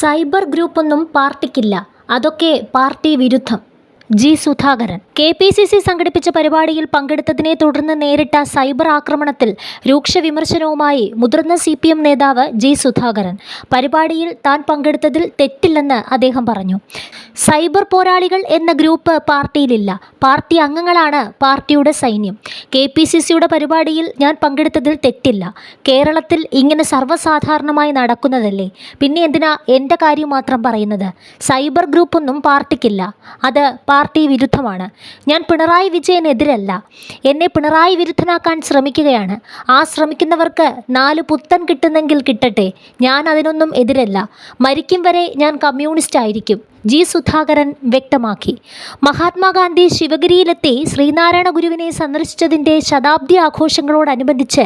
Cyber ഗ്രൂപ്പൊന്നും പാർട്ടിക്കില്ല. അതൊക്കെ party വിരുദ്ധം. G Sudhakaran. K P C C സംഘടിപ്പിച്ച പരിപാടിയിൽ പങ്കെടുത്തതിനെ തുടർന്ന് നേരിട്ട സൈബർ ആക്രമണത്തിൽ രൂക്ഷ വിമർശനവുമായി മുതിർന്ന സി പി എം നേതാവ് ജി സുധാകരൻ. പരിപാടിയിൽ താൻ പങ്കെടുത്തതിൽ തെറ്റില്ലെന്ന് അദ്ദേഹം പറഞ്ഞു. സൈബർ പോരാളികൾ എന്ന ഗ്രൂപ്പ് പാർട്ടിയിലില്ല. പാർട്ടി അംഗങ്ങളാണ് പാർട്ടിയുടെ സൈന്യം. കെ പി സി സിയുടെ പരിപാടിയിൽ ഞാൻ പങ്കെടുത്തതിൽ തെറ്റില്ല. കേരളത്തിൽ ഇങ്ങനെ സർവസാധാരണമായി നടക്കുന്നതല്ലേ? പിന്നെ എന്തിനാ എന്റെ കാര്യം മാത്രം പറയുന്നത്? സൈബർ ഗ്രൂപ്പൊന്നും പാർട്ടിക്കില്ല. അത് പാർട്ടി വിരുദ്ധമാണ്. ഞാൻ പിണറായി വിജയനെതിരല്ല. എന്നെ പിണറായി വിരുദ്ധനാക്കാൻ ശ്രമിക്കുകയാണ്. ആ ശ്രമിക്കുന്നവർക്ക് നാല് പുത്തൻ കിട്ടുന്നെങ്കിൽ കിട്ടട്ടെ. ഞാൻ അതിനൊന്നും എതിരല്ല. മരിക്കും വരെ ഞാൻ കമ്മ്യൂണിസ്റ്റ് ആയിരിക്കും ജി സുധാകരൻ വ്യക്തമാക്കി. മഹാത്മാഗാന്ധി ശിവഗിരിയിലെത്തി ശ്രീനാരായണ ഗുരുവിനെ സന്ദർശിച്ചതിന്റെ ശതാബ്ദി ആഘോഷങ്ങളോടനുബന്ധിച്ച്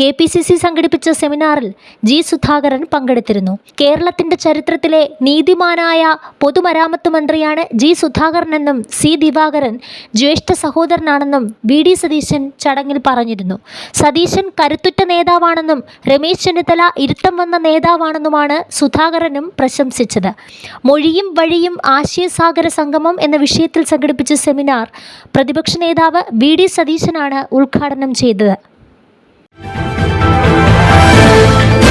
കെ പി സി സി സംഘടിപ്പിച്ച സെമിനാറിൽ ജി സുധാകരൻ പങ്കെടുത്തിരുന്നു. കേരളത്തിന്റെ ചരിത്രത്തിലെ നീതിമാനായ പൊതുമരാമത്ത് മന്ത്രിയാണ് ജി സുധാകരനെന്നും സി ദിവാകരൻ ജ്യേഷ്ഠ സഹോദരനാണെന്നും വി ഡി സതീശൻ ചടങ്ങിൽ പറഞ്ഞിരുന്നു. സതീശൻ കരുത്തുറ്റ നേതാവാണെന്നും രമേശ് ചെന്നിത്തല ഇരുത്തം വന്ന നേതാവാണെന്നുമാണ് സുധാകരനും പ്രശംസിച്ചത്. മൊഴിയും വഴിയും ആശയസാഗര സംഗമം എന്ന വിഷയത്തിൽ സംഘടിപ്പിച്ച സെമിനാർ പ്രതിപക്ഷ നേതാവ് വി ഡി സതീശനാണ് ഉദ്ഘാടനം ചെയ്തത്.